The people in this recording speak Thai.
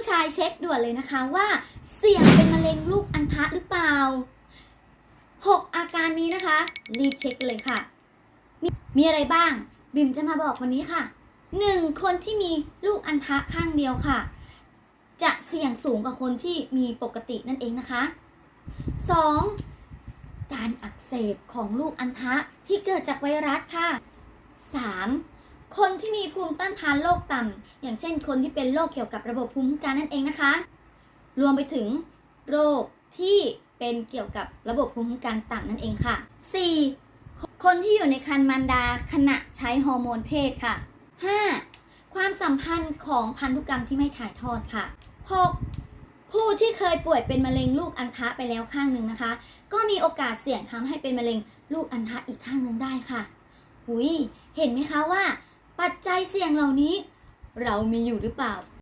ผู้ชายเช็คด่วนเลยนะคะว่าเสี่ยงเป็นมะเร็งลูกอัณฑะหรือเปล่า 6 อาการนี้นะคะ รีบเช็คเลยค่ะมีมีอะไรบ้างบิ่มจะมาบอกวันนี้ค่ะ 1. คนที่มีลูกอัณฑะข้างเดียวค่ะ จะเสี่ยงสูงกว่าคนที่มีปกตินั่นเองนะคะ 2. การอักเสบของลูกอัณฑะที่เกิดจากไวรัสค่ะ 3. คนที่มีภูมิต้านทานโรคต่ำ อย่างเช่น คนที่เป็นโรคเกี่ยวกับระบบภูมิคุ้มกันนั่นเองนะคะ รวมไปถึงโรคที่เป็นเกี่ยวกับระบบภูมิคุ้มกันต่ำนั่นเองค่ะ 4. คนที่อยู่ในครรภ์มารดาขณะใช้ฮอร์โมนเพศค่ะ 5. ความสัมพันธ์ของพันธุกรรมที่ไม่ถ่ายทอดค่ะ 6. ผู้ที่เคยป่วยเป็นมะเร็งลูกอัณฑะไปแล้วข้างหนึ่งนะคะ ก็มีโอกาสเสี่ยงทำให้เป็นมะเร็งลูกอัณฑะอีกข้างหนึ่งได้ค่ะหุยเห็นไหมคะว่า ปัจจัยเสี่ยงเหล่านี้ เรามีอยู่หรือเปล่า